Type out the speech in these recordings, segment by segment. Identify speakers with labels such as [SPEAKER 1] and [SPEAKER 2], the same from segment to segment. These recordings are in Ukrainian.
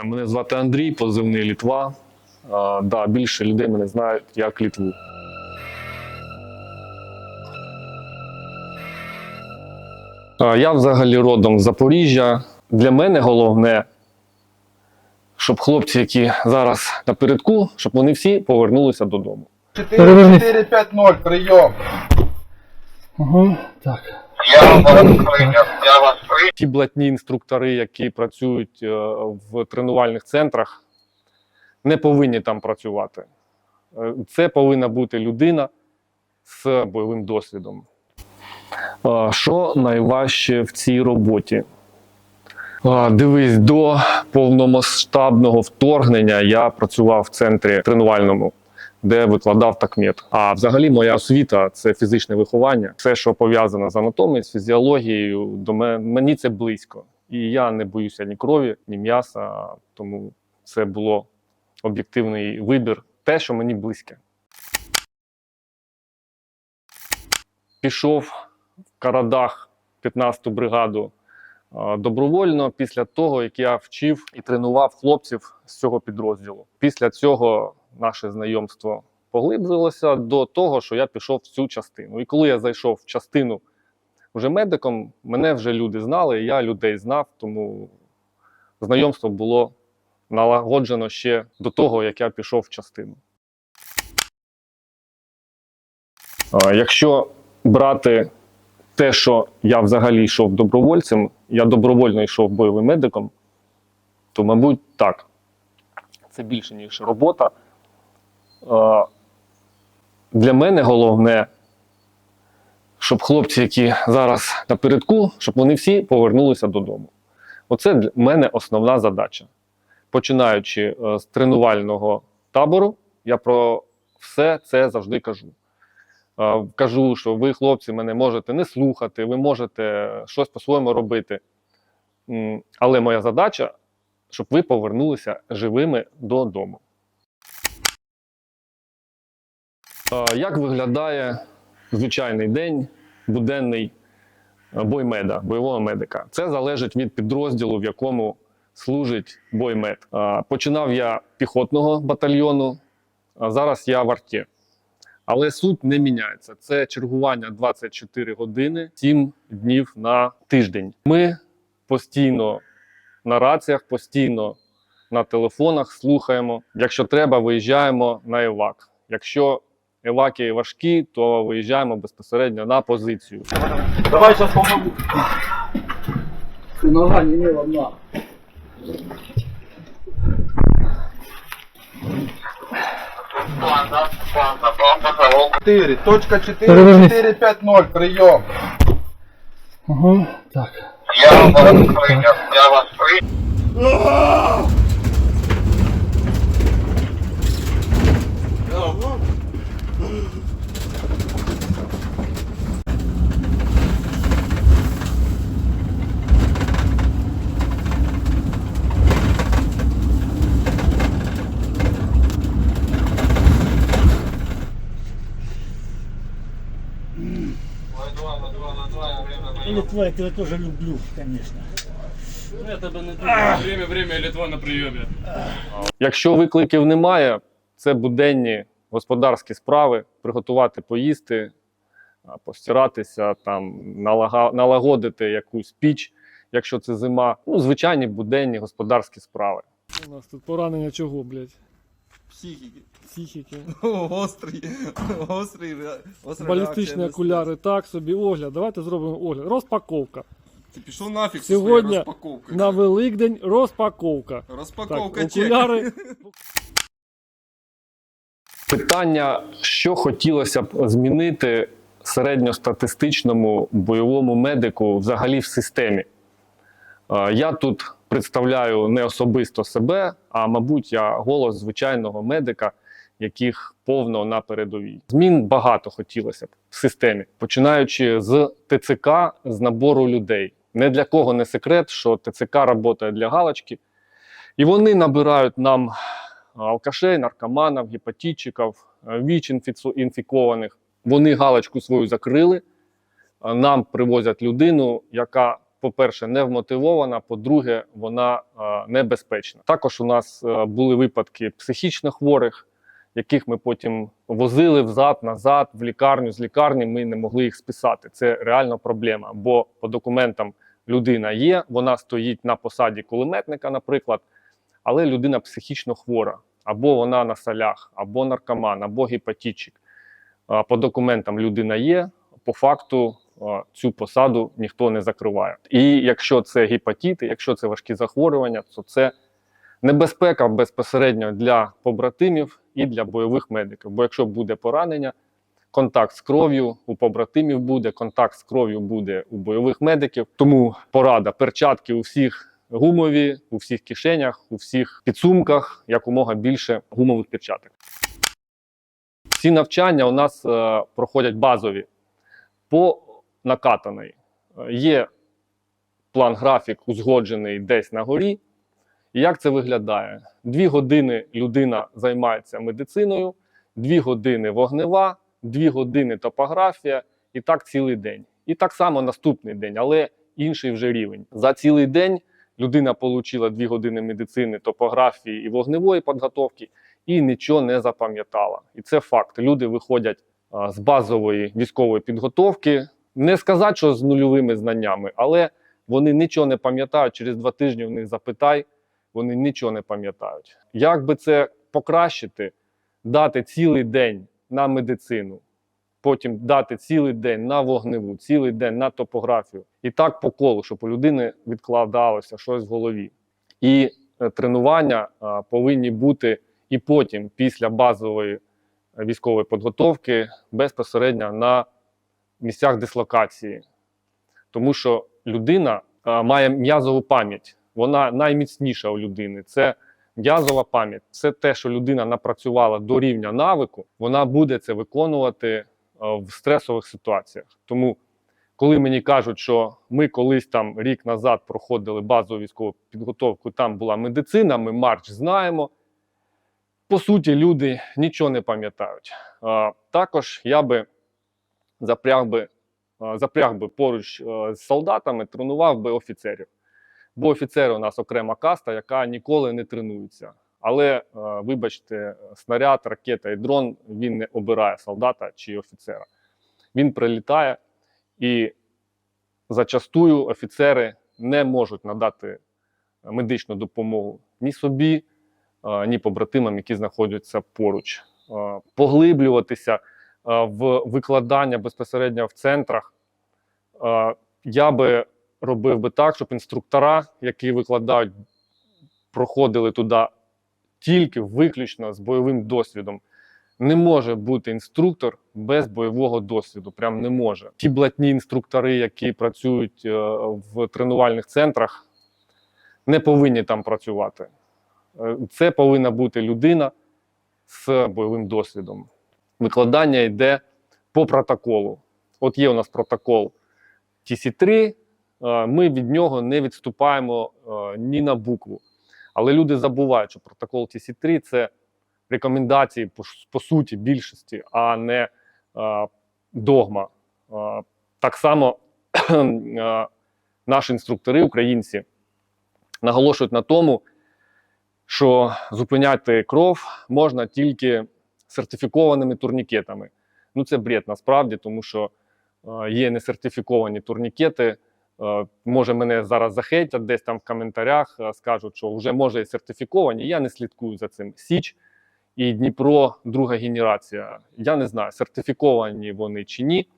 [SPEAKER 1] Е, Мене звати Андрій, позивний Літва. А, да, більше людей мене знають як Літву. А, я взагалі родом з Запоріжжя. Для мене головне, щоб хлопці, які зараз напередку, щоб вони всі повернулися додому.
[SPEAKER 2] 4-4-5-0, прийом.
[SPEAKER 3] Ага, так.
[SPEAKER 2] Я вас прийняв.
[SPEAKER 1] Ті блатні інструктори, які працюють е, в тренувальних центрах, не повинні там працювати. Е, Це повинна бути людина з бойовим досвідом. Е, Що найважче в цій роботі? Дивись, до повномасштабного вторгнення я працював в центрі тренувальному, де викладав такмет. А взагалі моя освіта це фізичне виховання. Все, що пов'язане з анатомією, з фізіологією, до мене мені це близько. І я не боюся ні крові, ні м'яса. Тому це було об'єктивний вибір, те, що мені близьке. Пішов в Карадах 15-ту бригаду добровольно після того, як я вчив і тренував хлопців з цього підрозділу. Після цього наше знайомство поглибилося до того, що я пішов в цю частину. І коли я зайшов в частину вже медиком, мене вже люди знали, я людей знав, тому знайомство було налагоджено ще до того, як я пішов в частину. Якщо брати те, що я взагалі йшов добровольцем, я добровольно йшов бойовим медиком, то, мабуть, так. Це більше, ніж робота. Е, Для мене головне, щоб хлопці, які зараз напередку, щоб вони всі повернулися додому. Оце для мене основна задача. Починаючи е, з тренувального табору, я про все це завжди кажу. Е, Кажу, що ви, хлопці, мене можете не слухати, ви можете щось по-своєму робити. Але моя задача, щоб ви повернулися живими додому. Е, Як виглядає звичайний день, буденний е, боймеда, бойового медика? Це залежить від підрозділу, в якому служить боймед. Е, Починав я піхотного батальйону, а зараз я в арті. Але суть не міняється. Це чергування 24 години, 7 днів на тиждень. Ми постійно на раціях, постійно на телефонах слухаємо. Якщо треба, виїжджаємо на евак. Якщо еваки важкі, то виїжджаємо безпосередньо на позицію.
[SPEAKER 2] Давай сейчас помогу.
[SPEAKER 3] Нога не мила на.
[SPEAKER 2] Банда. 4, точка 4, 4-5-0, прийом.
[SPEAKER 3] Ага, так.
[SPEAKER 2] Я вас прийняв, я вас прийняв.
[SPEAKER 3] Литва, я тебя тоже люблю, конечно.
[SPEAKER 4] Я тебе не дуже. Время, время, Литва на прийомі.
[SPEAKER 1] Якщо викликів немає, це буденні господарські справи, приготувати поїсти, постиратися, там, налагодити якусь піч, якщо це зима. Ну, звичайні буденні господарські справи.
[SPEAKER 5] У нас тут поранення чого, блядь?
[SPEAKER 4] Психіки.
[SPEAKER 5] Психіки.
[SPEAKER 4] Гострий. Гострий. гостра
[SPEAKER 5] Балістичні
[SPEAKER 4] реакція на
[SPEAKER 5] окуляри, так собі огляд. Давайте зробимо огляд. Розпаковка.
[SPEAKER 4] стрес. Ти пішов нафіг
[SPEAKER 5] Сьогодні
[SPEAKER 4] розпаковкою.
[SPEAKER 5] На Великдень розпаковка.
[SPEAKER 4] Розпаковка
[SPEAKER 5] Так,
[SPEAKER 4] чек.
[SPEAKER 5] окуляри.
[SPEAKER 1] Питання, що хотілося б змінити середньостатистичному бойовому медику взагалі в системі. Е, Я тут представляю не особисто себе, а мабуть, я голос звичайного медика, яких повно на передовій. Змін багато хотілося б в системі, починаючи з ТЦК, з набору людей. Не для кого не секрет, що ТЦК працює для галочки, і вони набирають нам алкашей, наркоманів, гепатитчиків, е, віч інфікованих. Вони галочку свою закрили. Нам привозять людину, яка по-перше, не вмотивована, по-друге, вона е, небезпечна. Також у нас е, були випадки психічно хворих, яких ми потім возили взад, назад, в лікарню. З лікарні ми не могли їх списати. Це реально проблема. Бо по документам людина є, вона стоїть на посаді кулеметника, наприклад, але людина психічно хвора, або вона на солях, або наркоман, або гепатитчик. А, По документам людина є, по факту цю посаду ніхто не закриває. І якщо це гепатити, якщо це важкі захворювання, то це небезпека безпосередньо для побратимів і для бойових медиків. Бо якщо буде поранення, контакт з кров'ю у побратимів буде, контакт з кров'ю буде у бойових медиків. Тому порада перчатки у всіх гумові, у всіх кишенях, у всіх підсумках, якомога більше гумових перчаток. Ці навчання у нас е, проходять базові по накатаної. Е, Є план графік узгоджений десь на горі. І як це виглядає? Дві години людина займається медициною, дві години вогнева, дві години топографія, і так цілий день. І так само наступний день, але інший вже рівень. За цілий день людина отримала дві години медицини, топографії і вогневої підготовки, і нічого не запам'ятала. І це факт. Люди виходять з базової військової підготовки. Не сказати, що з нульовими знаннями, але вони нічого не пам'ятають. Через два тижні в них запитай, вони нічого не пам'ятають. Як би це покращити, дати цілий день на медицину, потім дати цілий день на вогневу, цілий день на топографію, і так по колу, щоб у людини відкладалося щось в голові. І е, тренування повинні бути і потім, після базової е, військової підготовки, безпосередньо на місцях дислокації. Тому що людина е, має м'язову пам'ять, вона найміцніша у людини. Це м'язова пам'ять. Це те, що людина напрацювала до рівня навику, вона буде це виконувати е, в стресових ситуаціях. Тому, коли мені кажуть, що ми колись там рік назад проходили базову військову підготовку, там була медицина, ми марч знаємо. По суті, люди нічого не пам'ятають. Е, Також я би запряг би, е, запряг би поруч е, з солдатами, тренував би офіцерів. Бо офіцери у нас окрема каста, яка ніколи не тренується. Але, е, вибачте, снаряд, ракета і дрон він не обирає солдата чи офіцера. Він прилітає, і зачастую офіцери не можуть надати медичну допомогу ні собі, ні побратимам, які знаходяться поруч. Поглиблюватися в викладання безпосередньо в центрах. Е, Я би робив би так, щоб інструктора, які викладають, проходили туди тільки виключно з бойовим досвідом. Не може бути інструктор без бойового досвіду. Прям не може. Ті блатні інструктори, які працюють е, в тренувальних центрах, не повинні там працювати. Е, Це повинна бути людина з бойовим досвідом. Викладання йде по протоколу. От є у нас протокол TC3, е, ми від нього не відступаємо е, ні на букву. Але люди забувають, що протокол TC3 це рекомендації по, по суті більшості, а не е, догма. Так само наші інструктори, українці, наголошують на тому, що зупиняти кров можна тільки сертифікованими турнікетами. Ну, це бред насправді, тому що е, є несертифіковані турнікети. Е, Може, мене зараз захейтять десь там в коментарях, е, скажуть, що вже може і сертифіковані. Я не слідкую за цим. Січ і Дніпро, друга генерація. Я не знаю, сертифіковані вони чи ні.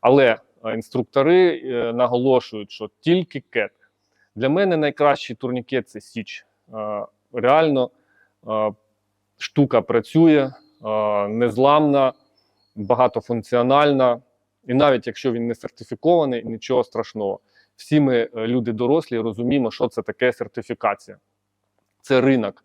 [SPEAKER 1] Але інструктори наголошують, що тільки кет. Для мене найкращий турнікет це Січ. Реально штука працює, незламна, багатофункціональна. І навіть якщо він не сертифікований, нічого страшного. Всі ми, е, люди дорослі, розуміємо, що це таке сертифікація. Це ринок,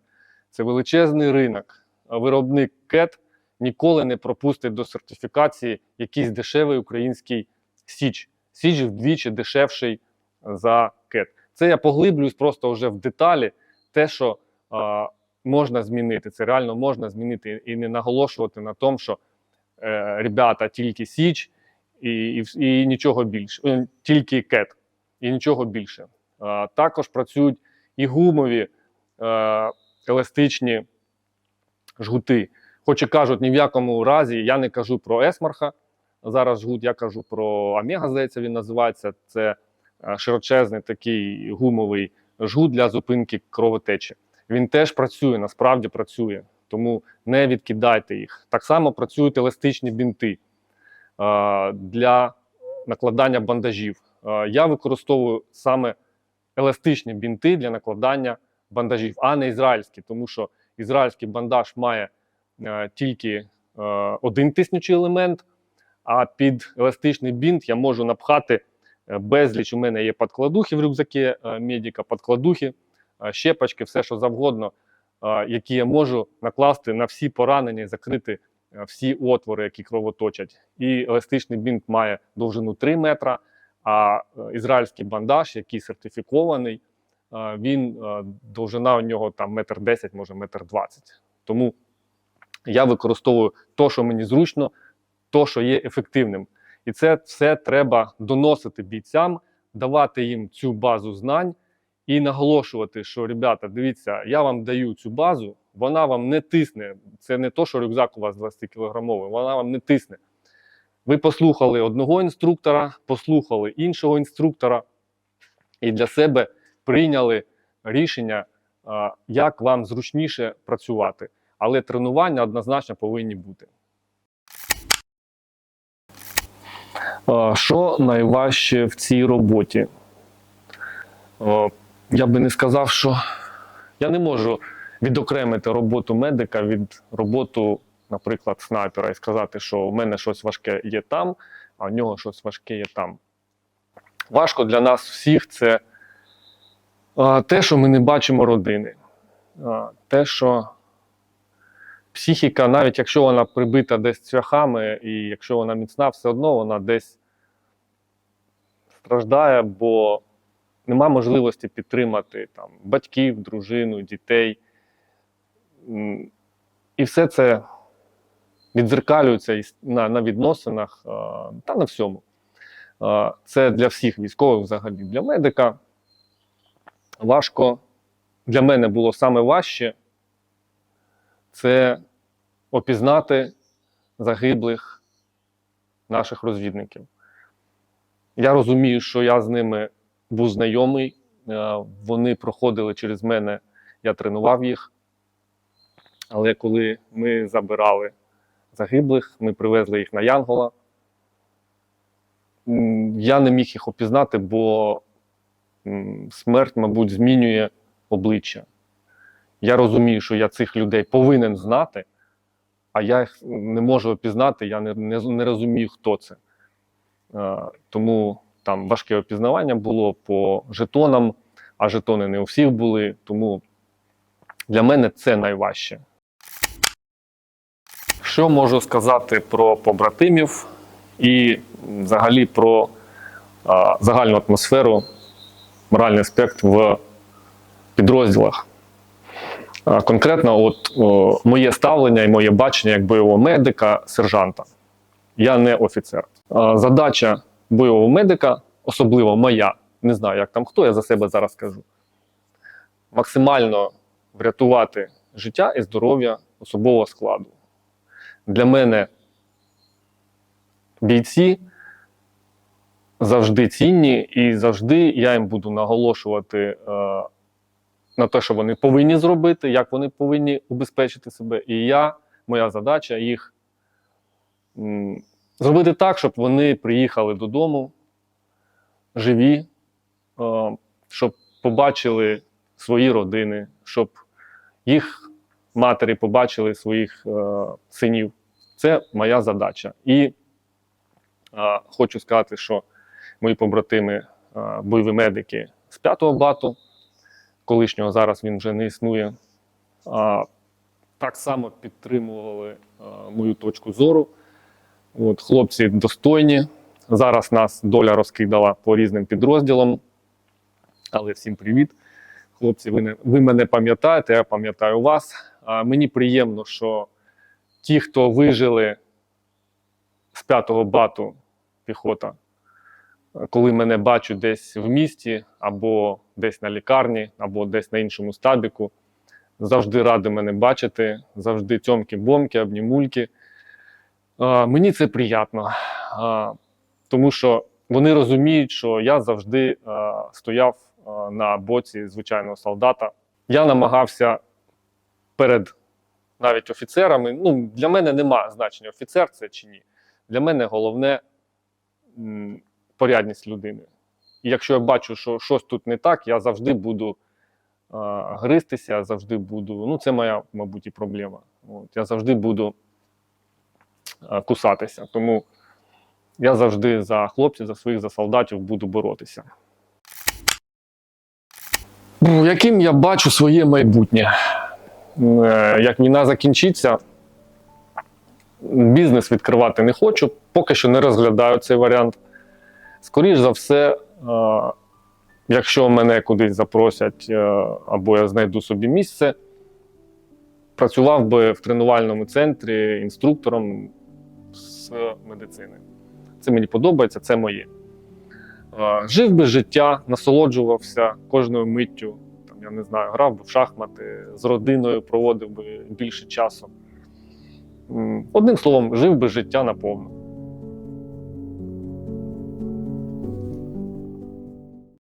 [SPEAKER 1] це величезний ринок. Виробник КЕТ ніколи не пропустить до сертифікації якийсь дешевий український Січ. Січ вдвічі дешевший за КЕТ. Це я поглиблююсь просто вже в деталі, те, що можна змінити. Це реально можна змінити і не наголошувати на тому, що е, ребята тільки Січ і, і, і нічого більше, е, тільки кет і нічого більше. Е, Також працюють і гумові е, еластичні жгути. Хоч і кажуть, ні в якому разі я не кажу про есмарха. Зараз жгут, я кажу про Омега, здається, він називається. Це е, широчезний такий гумовий жгут для зупинки кровотечі. Він теж працює, насправді працює, тому не відкидайте їх. Так само працюють еластичні бінти для накладання бандажів. Я використовую саме еластичні бінти для накладання бандажів, а не ізраїльські, тому що ізраїльський бандаж має е, тільки е, один тиснючий елемент, а під еластичний бінт я можу напхати е, безліч. У мене є подкладухи в рюкзакі медика, подкладухи, щепочки, все що завгодно, е, які я можу накласти на всі поранення і закрити е, всі отвори, які кровоточать. І еластичний бінт має довжину 3 метра, а е, ізраїльський бандаж, який сертифікований, е, він е, довжина у нього там метр 10, може метр 20. Тому я використовую то, що мені зручно, то, що є ефективним. І це все треба доносити бійцям, давати їм цю базу знань і наголошувати, що ребята, дивіться, я вам даю цю базу, вона вам не тисне. Це не то, що рюкзак у вас 20 кілограмовий, вона вам не тисне. Ви послухали одного інструктора, послухали іншого інструктора і для себе прийняли рішення, як вам зручніше працювати. Але тренування однозначно повинні бути. Що найважче в цій роботі? Я би не сказав, що я не можу відокремити роботу медика від роботи, наприклад, снайпера і сказати, що у мене щось важке є там, а в нього щось важке є там. Важко для нас всіх це те, що ми не бачимо родини. Те, що психіка, навіть якщо вона прибита десь цвяхами, і якщо вона міцна, все одно вона десь страждає, бо нема можливості підтримати там, батьків, дружину, дітей. І все це відзеркалюється на, на відносинах та на всьому. Це для всіх військових взагалі. Для медика важко. Для мене було саме важче це опізнати загиблих наших розвідників. Я розумію, що я з ними був знайомий, е, вони проходили через мене, я тренував їх. Але коли ми забирали загиблих, ми привезли їх на Янгола, я не міг їх опізнати, бо смерть, мабуть, змінює обличчя. Я розумію, що я цих людей повинен знати, а я їх не можу опізнати, я не, не, не розумію, хто це. Е, тому там важке опізнавання було по жетонам, а жетони не у всіх були. Тому для мене це найважче. Що можу сказати про побратимів і взагалі про а, загальну атмосферу, моральний аспект в підрозділах? А, Конкретно, от о, моє ставлення і моє бачення як бойового медика, сержанта. Я не офіцер. А, Задача бойового медика, особливо моя, не знаю, як там хто, я за себе зараз скажу. Максимально врятувати життя і здоров'я особового складу. Для мене бійці завжди цінні, і завжди я їм буду наголошувати е, на те, що вони повинні зробити, як вони повинні убезпечити себе. І я, моя задача їх зробити так, щоб вони приїхали додому живі, е, щоб побачили свої родини, щоб їх матері побачили своїх е, синів. Це моя задача. І е, хочу сказати, що мої побратими, бойові медики з 5-го бату, колишнього зараз він вже не існує, так само підтримували мою точку зору. От, хлопці достойні. Зараз нас доля розкидала по різним підрозділам. Але всім привіт. Хлопці, ви, не, ви мене пам'ятаєте, я пам'ятаю вас. А, мені приємно, що ті, хто вижили з 5-го бату піхота, коли мене бачать десь в місті, або десь на лікарні, або десь на іншому стабіку. Завжди раді мене бачити, завжди цьомки-бомки, обнімульки. Мені це приємно, тому що вони розуміють, що я завжди стояв на боці звичайного солдата. Я намагався перед навіть офіцерами. Ну, для мене немає значення, офіцер це чи ні. Для мене головне порядність людини. І якщо я бачу, що щось тут не так, я завжди буду гристися, завжди буду. Ну, це моя, мабуть, і проблема. От, я завжди буду кусатися. Тому я завжди за хлопців, за своїх, за солдатів буду боротися. Яким я бачу своє майбутнє? Е, Як війна закінчиться, бізнес відкривати не хочу, поки що не розглядаю цей варіант. Скоріш за все, е, якщо мене кудись запросять е, або я знайду собі місце, працював би в тренувальному центрі інструктором з медицини. Це мені подобається, це моє. Е, Жив би життя, насолоджувався кожною миттю. Там, я не знаю, грав би в шахмати, з родиною проводив би більше часу. Одним словом, жив би життя наповну.